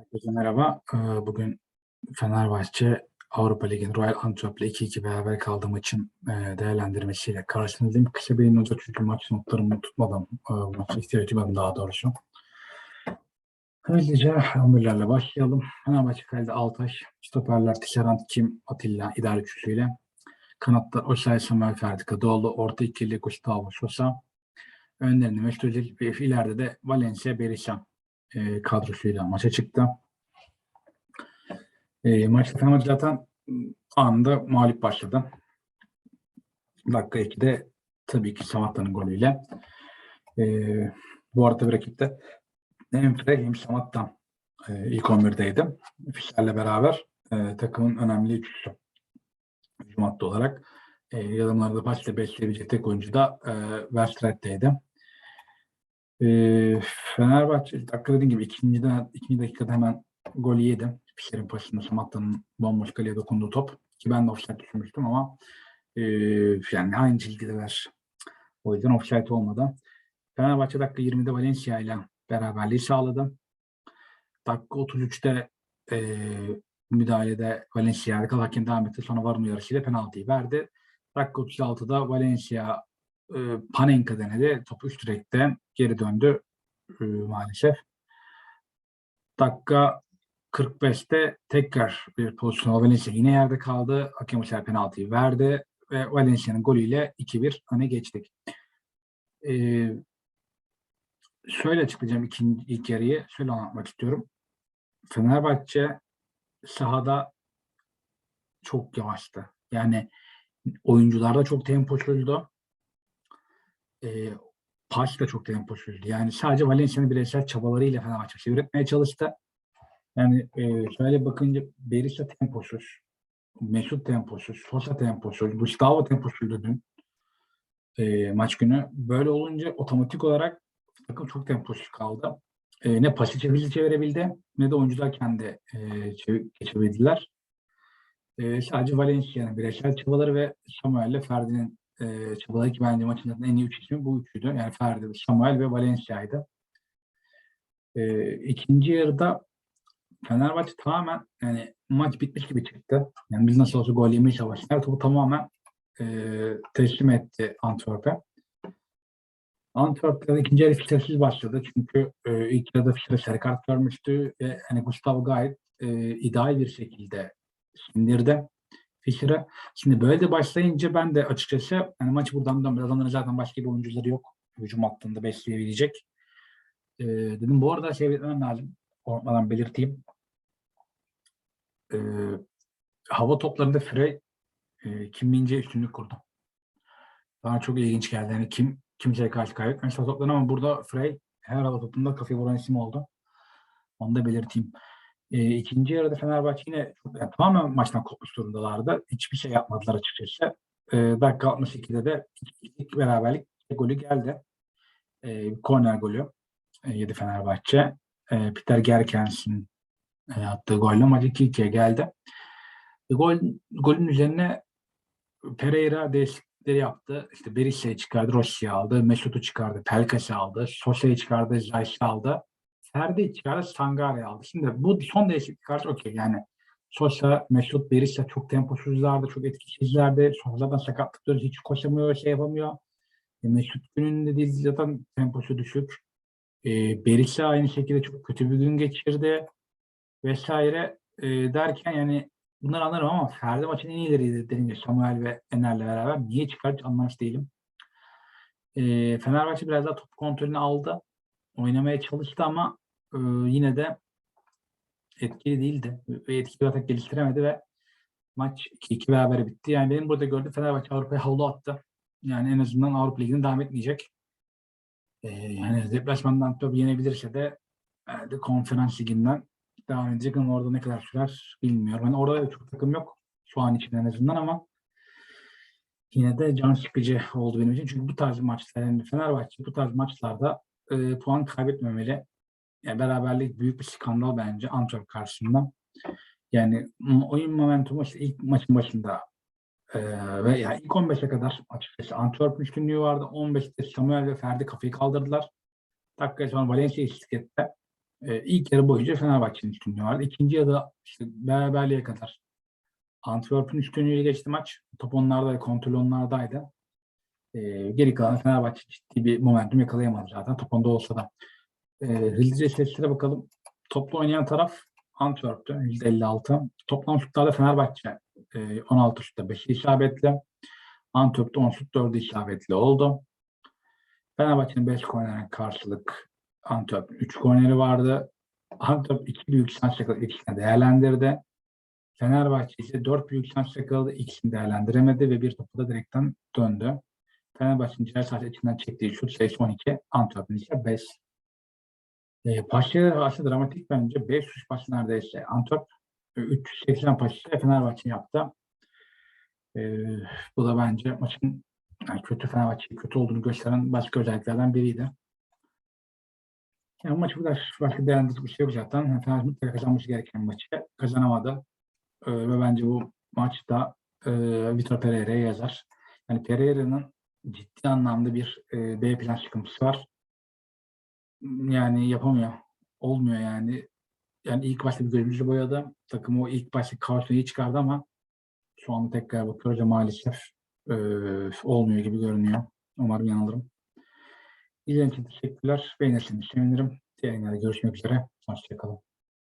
Herkese merhaba. Ee, Bugün Fenerbahçe Avrupa Ligi'nin Royal Antwerp'le 2-2 beraber kaldığı maçın e, değerlendirmesiyle karşınızdayım. Kısa bir olacak çünkü maç notlarımı tutmadım. E, Maça ihtiyaç duymadım daha doğrusu. Hızlıca 11'lerle başlayalım. Fenerbahçe kalede Altaş, stoperler Tisserand, Kim, Atilla, idare üçlüsüyle. Kanatlar Osay, Samuel Ferdi, Kadıoğlu, orta ikili Gustavo Sosa. Önlerinde Mesut Özil ve ileride de Valencia, Berisha e, kadrosuyla maça çıktı. E, maçta Fenerbahçe zaten anında mağlup başladı. Dakika 2'de tabii ki Samatta'nın golüyle. E, bu arada bir rakipte hem Frey hem Samatta e, ilk 11'deydi. Fischer'le beraber e, takımın önemli üçlüsü. Hücum olarak. E, yarımlarda başta besleyebilecek tek oyuncu da e, Verstraet'teydi. E, Fenerbahçe dakika dediğim gibi ikinciden, ikinci dakikada hemen gol yedi. Fischer'in pasında Samatta'nın bomboş kaleye dokunduğu top. Ki ben de offside düşünmüştüm ama e, yani aynı çizgideler. O yüzden offside olmadı. Fenerbahçe dakika 20'de Valencia ile beraberliği sağladı. Dakika 33'te e, müdahalede Valencia hakem devam etti. Sonra varın uyarısıyla penaltıyı verdi. Dakika 36'da Valencia e, Panenka denedi. Topu üst direkte geri döndü e, maalesef. Dakika 45'te tekrar bir pozisyon Valencia yine yerde kaldı. Hakem uçağı penaltıyı verdi ve Valencia'nın golüyle 2-1 öne geçtik. Ee, şöyle açıklayacağım ikinci, ilk yarıyı. Şöyle anlatmak istiyorum. Fenerbahçe sahada çok yavaştı. Yani oyuncularda çok temposuzdu. Ee, pas da çok temposuzdu. Yani sadece Valencia'nın bireysel çabalarıyla Fenerbahçe bir şey üretmeye çalıştı. Yani e, şöyle bakınca Berisha temposuz, Mesut temposuz, Sosa temposuz, Gustavo temposuzdu dün e, maç günü. Böyle olunca otomatik olarak takım çok temposuz kaldı. E, ne pası çevirdi çevirebildi ne de oyuncular kendi e, çev- geçebildiler. E, sadece Valencia'nın bireysel çabaları ve Samuel ile Ferdi'nin e, çabaları ki bence maçın en iyi üç ismi bu üçüydü. Yani Ferdi, Samuel ve Valencia'ydı. E, ikinci yarıda Fenerbahçe tamamen yani maç bitmiş gibi çıktı. Yani biz nasıl olsa gol yemeye çalıştılar. Topu tamamen e, teslim etti Antwerp'e. Antwerp'te ikinci yarı Fischer'siz başladı. Çünkü e, ilk yarıda Fischer sarı kart görmüştü. Ve hani Gustavo gayet e, ideal bir şekilde sindirdi Fischer'e. Şimdi böyle de başlayınca ben de açıkçası hani maçı buradan dön. Adamların zaten başka bir oyuncuları yok. Hücum hattında besleyebilecek. E, dedim bu arada şey belirtmem lazım. Ormadan belirteyim. E, hava toplarında Frey e, Kim Mince üstünlük kurdu. Bana çok ilginç geldi. Yani kim kimseye karşı kaybetmemiş hava toplarını ama burada Frey her hava topunda kafayı vuran isim oldu. Onu da belirteyim. E, ikinci yarıda Fenerbahçe yine yani tamamen maçtan kopmuş durumdalardı. Hiçbir şey yapmadılar açıkçası. E, dakika 62'de de ilk beraberlik golü geldi. E, korner golü e, yedi Fenerbahçe. E, Peter Gerkens'in e, attığı golle maç 2-2'ye geldi. E, gol, golün üzerine Pereira değişiklikleri yaptı. İşte Berisha'yı çıkardı, Rossi'yi aldı. Mesut'u çıkardı, Pelkas'ı aldı. Sosa'yı çıkardı, Zayş'i aldı. Ferdi'yi çıkardı, Sangare'yi aldı. Şimdi bu son değişiklik karşı okey. Yani Sosa, Mesut, Berisha çok temposuzlardı, çok etkisizlerdi. Sonradan sakatlıkları hiç koşamıyor, şey yapamıyor. E, Mesut günün de zaten temposu düşük. E, Berisha aynı şekilde çok kötü bir gün geçirdi vesaire e, derken yani bunları anlarım ama Ferdi maçın en iyileriydi dediğim gibi Samuel ve Ener'le beraber. Niye çıkar anlamış değilim. E, Fenerbahçe biraz daha top kontrolünü aldı. Oynamaya çalıştı ama e, yine de etkili değildi. Ve etkili atak geliştiremedi ve maç 2-2 beraber bitti. Yani benim burada gördüğüm Fenerbahçe Avrupa'ya havlu attı. Yani en azından Avrupa Ligi'ne devam etmeyecek. E, yani deplasmandan Antwerp yenebilirse de herhalde konferans liginden devam edecek ama orada ne kadar sürer bilmiyorum. Yani orada da çok takım yok şu an için en azından ama yine de can sıkıcı oldu benim için. Çünkü bu tarz maçlar yani Fenerbahçe bu tarz maçlarda e, puan kaybetmemeli. Yani beraberlik büyük bir skandal bence Antwerp karşısında. Yani oyun momentumu işte ilk maçın başında e, ve yani ilk 15'e kadar açıkçası Antwerp üstünlüğü vardı. 15'te Samuel ve Ferdi kafayı kaldırdılar. Dakika sonra Valencia eşitlik etti. E, ilk yarı boyunca Fenerbahçe'nin üstünlüğü vardı. İkinci yarıda işte beraberliğe kadar Antwerp'ün üstünlüğüyle geçti maç. Top onlardaydı, kontrol onlardaydı. E, geri kalan Fenerbahçe ciddi bir momentum yakalayamadı zaten. Top onda olsa da. E, hızlıca istatistiklere bakalım. Toplu oynayan taraf Antwerp'tü. %56. Toplam şutlarda Fenerbahçe e, 16 şutta 5'i isabetli. Antwerp'te 10 şut 4'ü isabetli oldu. Fenerbahçe'nin 5 kornerine karşılık Antwerp'in 3 korneri vardı. Antwerp 2 büyük şans yakaladı. ikisini değerlendirdi. Fenerbahçe ise 4 büyük şans yakaladı. ikisini değerlendiremedi ve bir topu da direkten döndü. Fenerbahçe'nin ceza sahası içinden çektiği şut sayısı 12. Antwerp'in ise 5. E, Paşa'ya aslında dramatik bence 500 pas neredeyse. Antwerp e, 380 Paşa Fenerbahçe yaptı. E, bu da bence maçın yani kötü Fenerbahçe kötü olduğunu gösteren başka özelliklerden biriydi. Yani maç bu kadar başka değerlendirecek bir şey yok zaten. Fenerbahçe mutlaka kazanması gereken maçı kazanamadı. E, ve bence bu maçta e, Vitor Pereira'ya yazar. Yani Pereira'nın ciddi anlamda bir e, B plan sıkıntısı var. Yani yapamıyor. Olmuyor yani. Yani ilk başta bir gözümüzü boyadı. Takım o ilk başta iyi çıkardı ama şu anda tekrar bakıyoruz maalesef e, olmuyor gibi görünüyor. Umarım yanılırım. İzlediğiniz için teşekkürler. Beğenirseniz sevinirim. Diğer görüşmek üzere. Hoşçakalın.